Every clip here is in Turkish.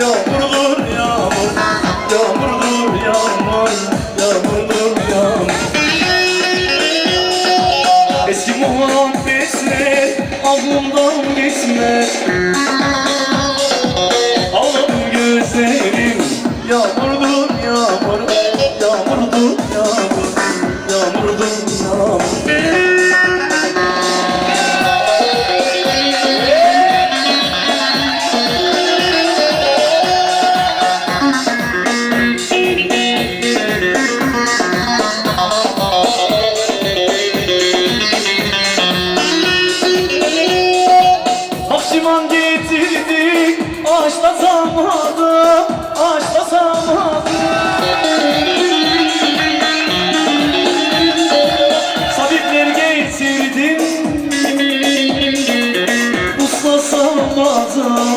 Yağmur dur yağmur, yağmur dur yağmur, yağmur dur 么走？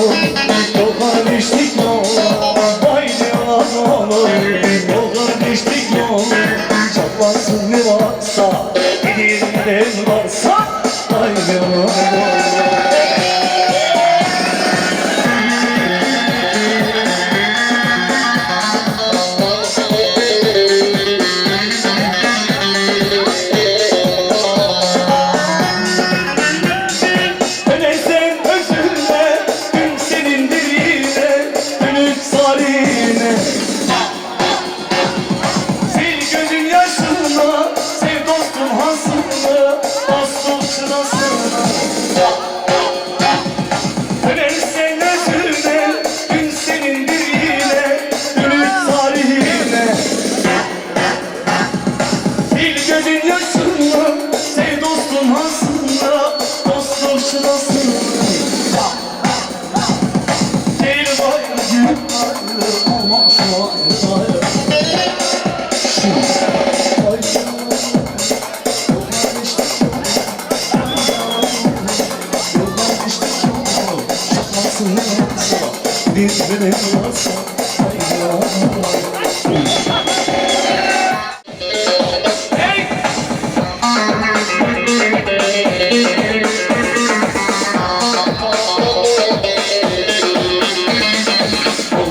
amor.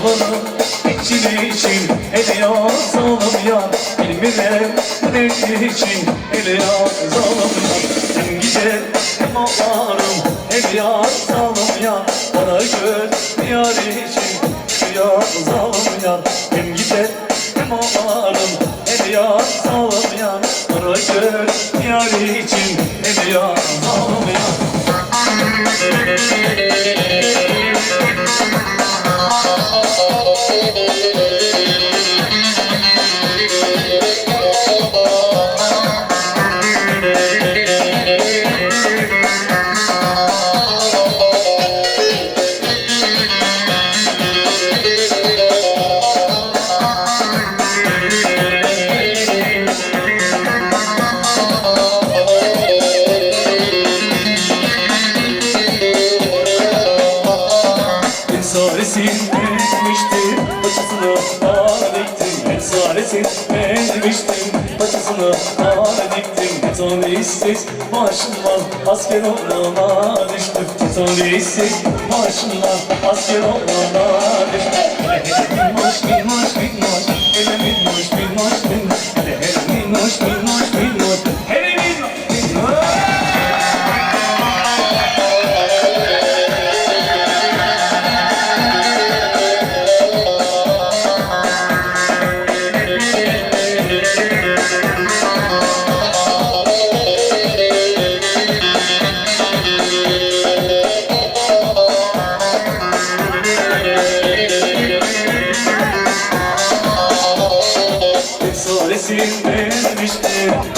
Oğlanın içini için ele yazalım ya. Bilmire derdi için ele yazalım ya Hem gece hem ağlarım hem yazalım ya. Bana göz yar için yazalım ya Hem gece hem ağlarım hem yazalım ya Bana göz yar için hem yazalım ya Esaresin Esaresin ezmiştim Paçasını ağır diktim Betonisiz başımdan Asker olmama düştüm. Betonisiz başımdan Asker olmama düştüm. Hele hele minnoş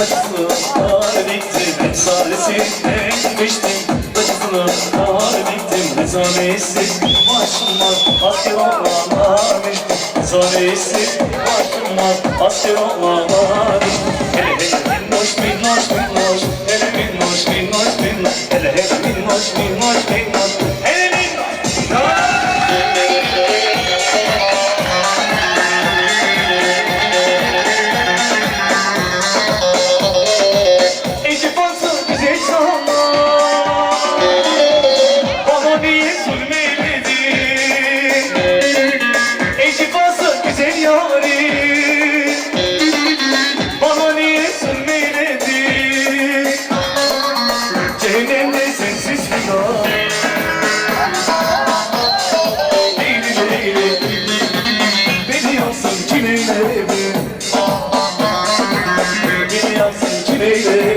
Paçasını ağır diktim Esaresin ezmiştim Paçasını ağır diktim Esaretsiz başıma asker olamamıştım Esaretsiz başıma asker olamamıştım Hele hele minnoş minnoş minnoş Hele minnoş minnoş minnoş Hele hele minnoş minnoş minnoş Hele baby.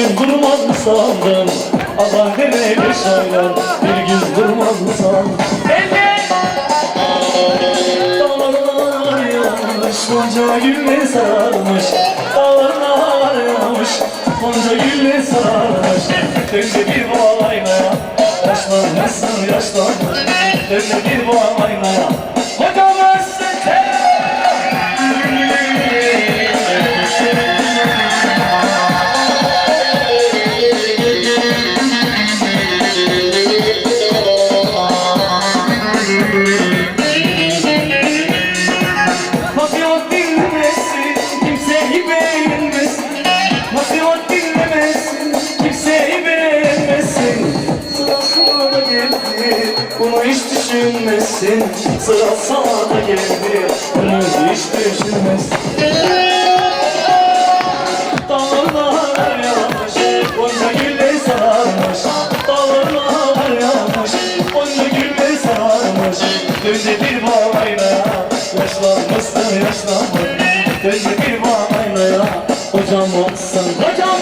Gün durmaz mı sandın? Aman dereli saylan, bir gün durmaz mı sandın? Dağlar yanmış, Gonca gülle sarmış. Dağlar yanmış, Gonca gülle sarmış. Dönde bir bu aynaya Yaşlanmışsın yaşlanmış Dönde bir bu aynaya düşünmesin. Sırasına da geldi, bunu hiç düşünmesin Dağlar yanmış, Gonca gülle sarmış. Dağlar yanmış, Gonca gülle sarmış. Dönce bir bağlayla, yaşlanmışsın yaşlanmış. Dönce bir bağlayla, kocamışsın kocamışsın